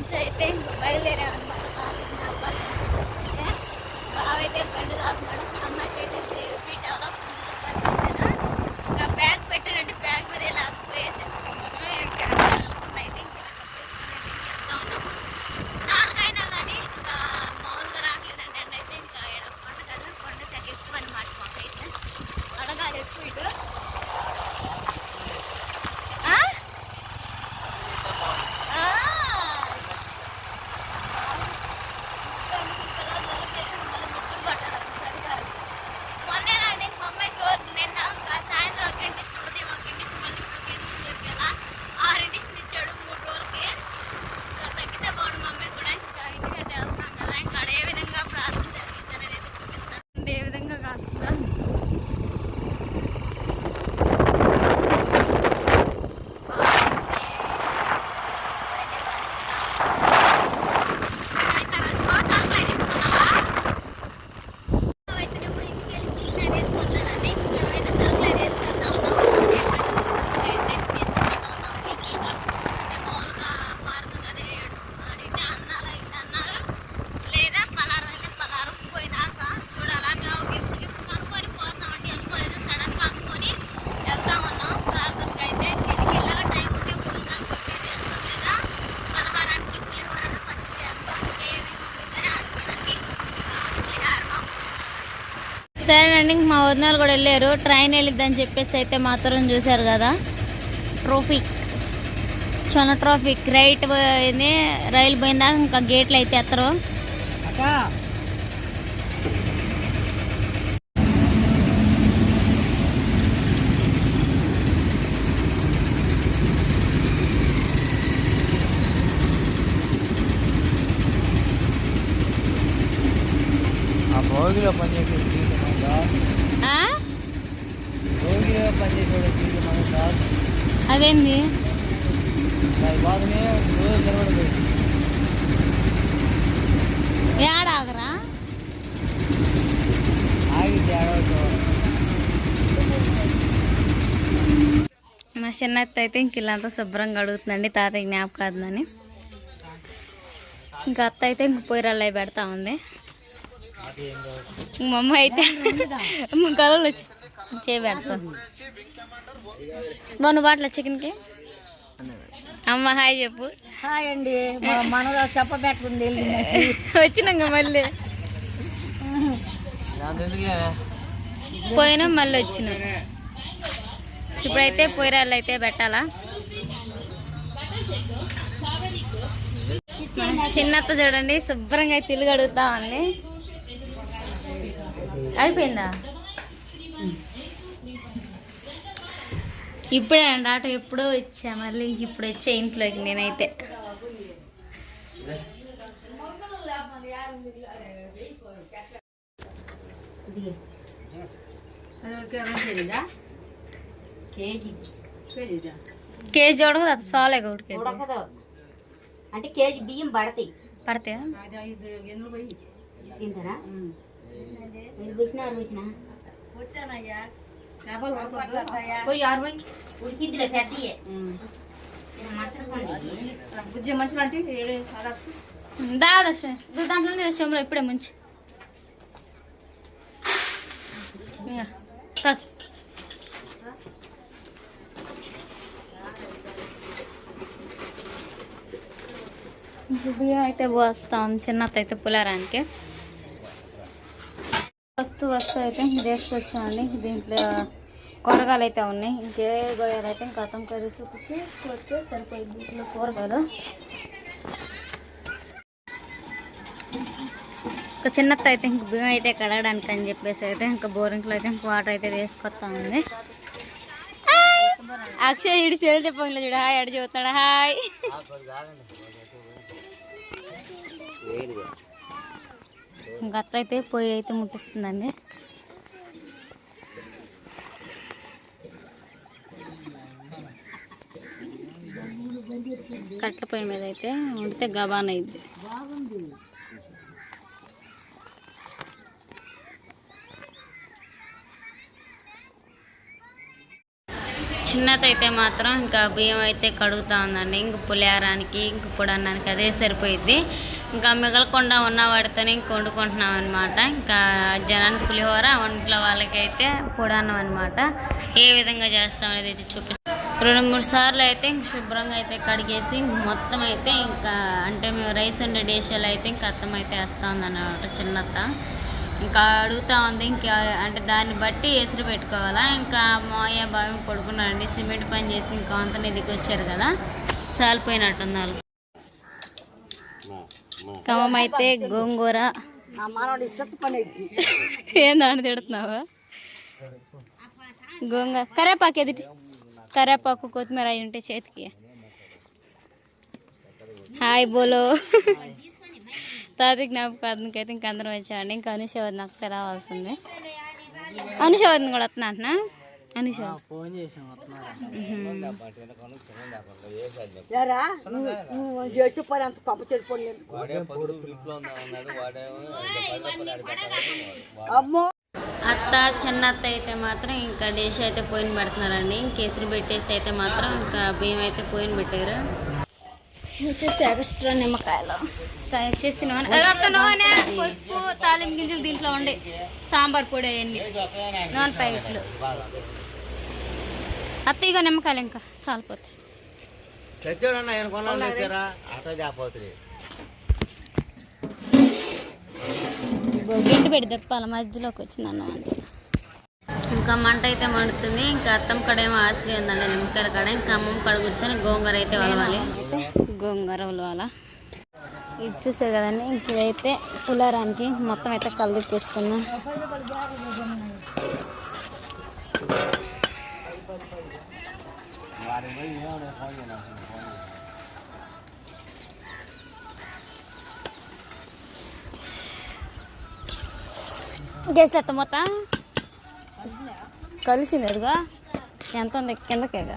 నుంచి అయితే బయలుదేరామన్నమాట బయలుదేరాం అయితే బావైతే బండి రాస్తున్నాడు అమ్మాయికి అయితే ఫీట్ ఇంకా బ్యాగ్ పెట్టాలంటే బ్యాగ్ మీద ఇలా వేసేసుకున్నాను ఇంకా అయితే ఇంకా వెళ్తా ఉన్నాము నాలుగైనా కానీ ఇంకా మామూలుగా రావట్లేదండి అండి అయితే ఇంకా ఏడ కొండ కదా కొండ తెగ ఎక్కువ అనమాట మాకైతే అడగాలి ఎక్కువ ఇటు ఆ? ఆ. మొన్నేనండి మా అమ్మాయికి రోజు నిన్న ఒక సాయంత్రం ఒక ఇంటిషన్ ఉదయం ఒక ఇంటిషన్ మళ్ళీ ఇప్పుడు ఒక ఇంటిషన్ చెప్పేలా ఆరు ఇంటిషన్ ఇచ్చాడు మూడు రోజులకి ఇంకా తగ్గితే బాగుండు మా అమ్మాయి కూడా ఇంకా ఇంటికి అయితే వెళ్తున్నాం కదా ఇంకా ఆడ ఏ విధంగా ప్రార్థన జరిగింది అనేది అయితే చూపిస్తాను అంటే ఏ విధంగా కాస్తుందా లేదా పలారం అయితే పలారం పోయినాక చూడాలా మేము ఇప్పుడు ఇప్పుడు కనుక్కొని పోతామండి అనుకోలేదు సడన్గా అనుకొని వెళ్తా ఉన్నాం ప్రార్థనకి అయితే ఇంటికి వెళ్ళాక టైం ఉంటే భోజనాలు ప్రిపేర్ చేస్తాం లేదా పలహారానికి పులిహోర పచ్చి చేస్తాం ఏమి పంపితే అడిగినానికి పులిహార సరేనండి ఇంక మా వదినాలు కూడా వెళ్ళారు. ట్రైన్ వెళ్ళిద్దని చెప్పేసి అయితే మాత్రం చూశారు కదా. ట్రాఫిక్ చాలా ట్రాఫిక్ రైట్ పోయింది రైలు పోయిందాక ఇంకా గేట్లు అయితే ఎత్తరు. భోగిలో పనిచేసే అదేంది? ఏడాగరా మా చిన్నత్త అయితే ఇంక ఇల్లంతా శుభ్రంగా అడుగుతుందండి తాతయ్య జ్ఞాపకాదని ఇంకా అత్త అయితే ఇంక పొయ్యిరాళ్ళు అవి పెడతా ఉంది. మా అమ్మ అయితే మా కళలు వచ్చి చేయి పెడతాం బాను బాట్ల చికెన్కి? అమ్మ హాయ్ చెప్పు. హాయ్ అండి. మనలో చెప్పబెట్టుకుంది వచ్చినాక మళ్ళీ. పోయినా మళ్ళీ వచ్చినాం. ఇప్పుడైతే పొయ్యిరాళ్ళు అయితే పెట్టాలా? చిన్నత్త చూడండి శుభ్రంగా అయితే ఇల్లు కడుగుతా ఉంది. అయిపోయిందా? ఇప్పుడే అండి ఆటో ఎప్పుడో వచ్చా మళ్ళీ ఇప్పుడు వచ్చే ఇంట్లోకి నేనైతే. కేజీ ఉడకదు అది సాలే ఒకటి ఉడకదు అంటే కేజీ బియ్యం పడతాయి. పడతాయా? తింటారా మీరు పుట్టినారు పుట్టినా ఉడికిద్దిలే పెద్దయే ఇది మసరపండి దాదర్శ దాంట్లో నుండి శంలో ఇప్పుడే ముంచి ఇంకా తాగు. ఇప్పుడు బియ్యం అయితే పోస్తాం చిన్నత్త అయితే పులారానికి వస్తూ వస్తూ అయితే ఇది వేసుకొచ్చామండి దీంట్లో కూరగాయలు అయితే ఉన్నాయి. ఇంకే గోయాలు అయితే ఇంకా అతం కర్రీ చూపించి కొడితే సరిపోయింది. దీంట్లో కూరగాయలు. ఒక చిన్నత్త అయితే ఇంక బియ్యం అయితే కడగడానికి అని చెప్పేసి అయితే ఇంకా బోరింగ్లో అయితే ఇంక వాటర్ అయితే వేసుకొస్తా ఉంది. అక్షయ్ ఇడి సెల్ చెప్పండి చూడు. హాయ్ అడి చెబుతాడు హాయ్. ఇంకా అయితే పొయ్యి అయితే ముట్టిస్తుందండి. కట్ల పొయ్యి మీద అయితే ఉంటే గబాన్ అయింది చిన్నత అయితే మాత్రం ఇంకా బియ్యం అయితే కడుగుతా ఉందండి ఇంక పులిహారానికి ఇంక పొడన్నానికి అదే సరిపోయిద్ది. ఇంకా మిగలకుండా ఉన్న వాటితోనే ఇంక వండుకుంటున్నాం అనమాట ఇంకా జనానికి పులిహోర ఒంట్లో వాళ్ళకైతే పొడన్నం అనమాట ఏ విధంగా చేస్తాం అనేది అయితే చూపిస్తాం రెండు మూడు సార్లు అయితే ఇంక శుభ్రంగా అయితే కడిగేసి మొత్తం అయితే ఇంకా అంటే మేము రైస్ ఉండే డేషాలు అయితే ఇంకా అత్తం అయితే వేస్తూ ఉందన్నమాట చిన్నత్త. ఇంకా అడుగుతా ఉంది ఇంకా అంటే దాన్ని బట్టి ఎసురు పెట్టుకోవాలా? ఇంకా మాయ బావి పడుకున్నారండి సిమెంట్ పని చేసి ఇంకా అంత దిగి వచ్చారు కదా సాలిపోయినట్టున్నారు. కమం అయితే గోంగూర ఏందని తిడుతున్నావా? గోంగూర. కరేపాకు ఎదుటి. కరేపాకు కొత్తిమీర అయి ఉంటే చేతికి. హాయ్ బోలో. తాత జ్ఞాపకార్థంకి అయితే ఇంక అందరం వచ్చామండి ఇంకా అనుషవద్ని నాకు తెలవాల్సింది అనుషవద్ని కూడా వస్తున్నా అంటున్నా? ఫోన్ చేసాం వస్తున్నారు అత్త చిన్నత్త అయితే మాత్రం ఇంకా డిష్ అయితే పోయిన పెడుతున్నారండి. కేసులు పెట్టేసి అయితే మాత్రం ఇంకా బియ్యం అయితే పోయిన పెట్టారు. వచ్చేసి ఎక్స్ట్రా నిమ్మకాయలు. కాయ వచ్చేసి నూనె. పసుపు తాలింపు గింజలు దీంట్లో ఉండే సాంబార్ పొడి అవన్నీ. నూనె ప్యాకెట్లు. అత్త ఇగో నిమ్మకాయలు ఇంకా సాలిపోతాయి. గిండి పెట్టి తెప్పాలి మధ్యలోకి వచ్చింది అన్నం అంతే. ఇంకా మంట అయితే మండుతుంది ఇంకా అత్తం కడ ఏమో ఆశ్రయం ఉందండి నిమ్మకాయల కడ. ఇంకా అమ్మమ్మ కడ కూర్చొని గోంగూర అయితే వలవాలి. గోంగూర ఉలవాల ఇది చూసారు కదండి ఇంక ఇదైతే పులారానికి మొత్తం అయితే కలిపేసుకున్నా గేస్ట్ మొత్తం కలిసింది అదిగా. ఎంత ఉంది? కిందకేగా.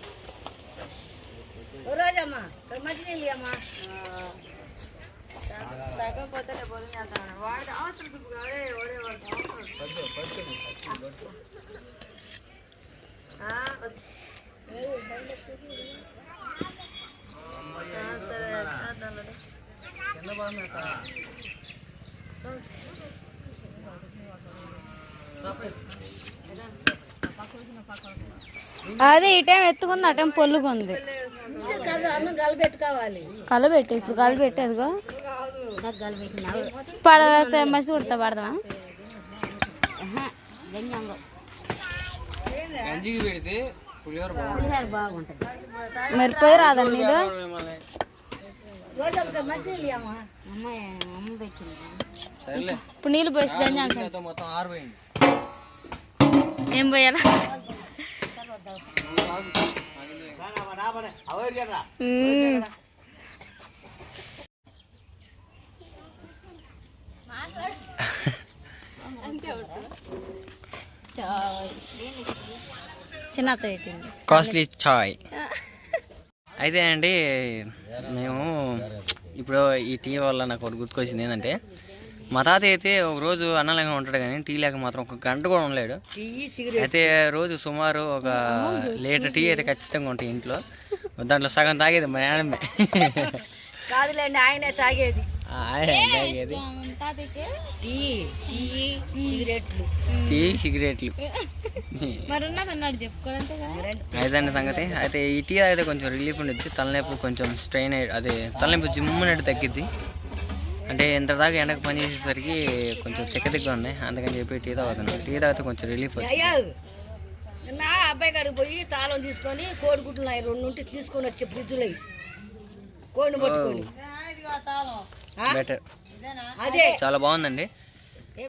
అమ్మా అదే ఈ టైం ఎత్తుకుంది ఆ టైం పొల్లుకుంది. కలబెట్టి ఇప్పుడు కలబెట్టి అదిగో. పడ మసి కుడతా పడదామా మరి పోయి రాదండి సరేలే. ఇప్పుడు నీళ్ళు ఆరిపోయింది ఏం పోయాలా. చిన్న కాస్ట్లీ చాయ్. అయితే అండి మేము ఇప్పుడు ఈ టీ వల్ల నాకు ఒకటి గుర్తుకొచ్చింది ఏంటంటే మా తాత అయితే ఒక రోజు అన్నలంగా ఉంటాడు కానీ టీ లేక మాత్రం ఒక గంట కూడా ఉండలేడు. అయితే రోజు సుమారు ఒక లీటర్ టీ అయితే ఖచ్చితంగా ఉంటాయి ఇంట్లో. దాంట్లో సగం తాగేది మా నాన్నమే కాదులేండి ఆయనే తాగేది. ఆయన తాగేది. టీ టీ సిగరెట్లు. టీ సిగరెట్లు. అదండి సంగతి. అయితే ఈ టీ అయితే కొంచెం రిలీఫ్ ఉండిద్ది. తలనొప్పి కొంచెం స్ట్రెయిన్ అది తలనొప్పి జిమ్మునట్టు తగ్గిద్ది. అంటే ఇంత దాకా ఎండకు పని చేసేసరికి కొంచెం చెక్కదిగ్గా ఉంది. అందుకని చెప్పి టీ తాగుతున్నాను. టీ తాగితే కొంచెం రిలీఫ్ అయ్యా నా అబ్బాయి కాడికి పోయి తాళం తీసుకొని కోడిగుడ్లు నాయి రెండు ఉంటే తీసుకొని వచ్చే ఫ్రిడ్జ్లో కోడిని పట్టుకొని? బెటర్ అదే. చాలా బాగుందండి.